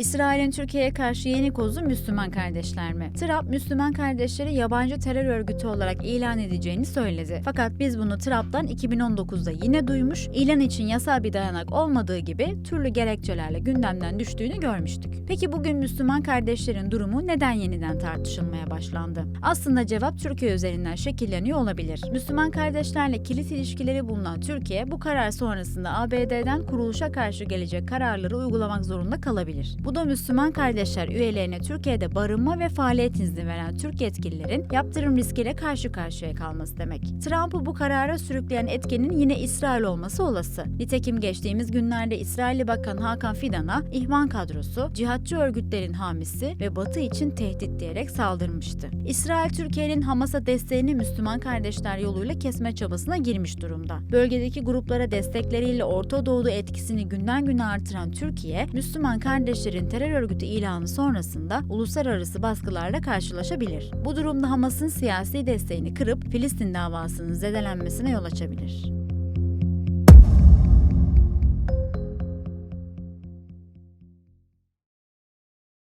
İsrail'in Türkiye'ye karşı yeni kozu Müslüman kardeşler mi? Trump, Müslüman kardeşleri yabancı terör örgütü olarak ilan edeceğini söyledi. Fakat biz bunu Trump'tan 2019'da yine duymuş, ilan için yasal bir dayanak olmadığı gibi türlü gerekçelerle gündemden düştüğünü görmüştük. Peki bugün Müslüman kardeşlerin durumu neden yeniden tartışılmaya başlandı? Aslında cevap Türkiye üzerinden şekilleniyor olabilir. Müslüman kardeşlerle kilit ilişkileri bulunan Türkiye bu karar sonrasında ABD'den kuruluşa karşı gelecek kararları uygulamak zorunda kalabilir. Bu da Müslüman kardeşler üyelerine Türkiye'de barınma ve faaliyet izni veren Türk yetkililerin yaptırım riskiyle karşı karşıya kalması demek. Trump'ı bu karara sürükleyen etkenin yine İsrail olması olası. Nitekim geçtiğimiz günlerde İsrailli Bakan Hakan Fidan'a ihvan kadrosu, cihatçı örgütlerin hamisi ve Batı için tehdit diyerek saldırmıştı. İsrail, Türkiye'nin Hamas'a desteğini Müslüman kardeşler yoluyla kesme çabasına girmiş durumda. Bölgedeki gruplara destekleriyle Orta Doğu'da etkisini günden güne artıran Türkiye, Müslüman kardeşlerin terör örgütü ilanı sonrasında uluslararası baskılarla karşılaşabilir. Bu durumda Hamas'ın siyasi desteğini kırıp Filistin davasının zedelenmesine yol açabilir.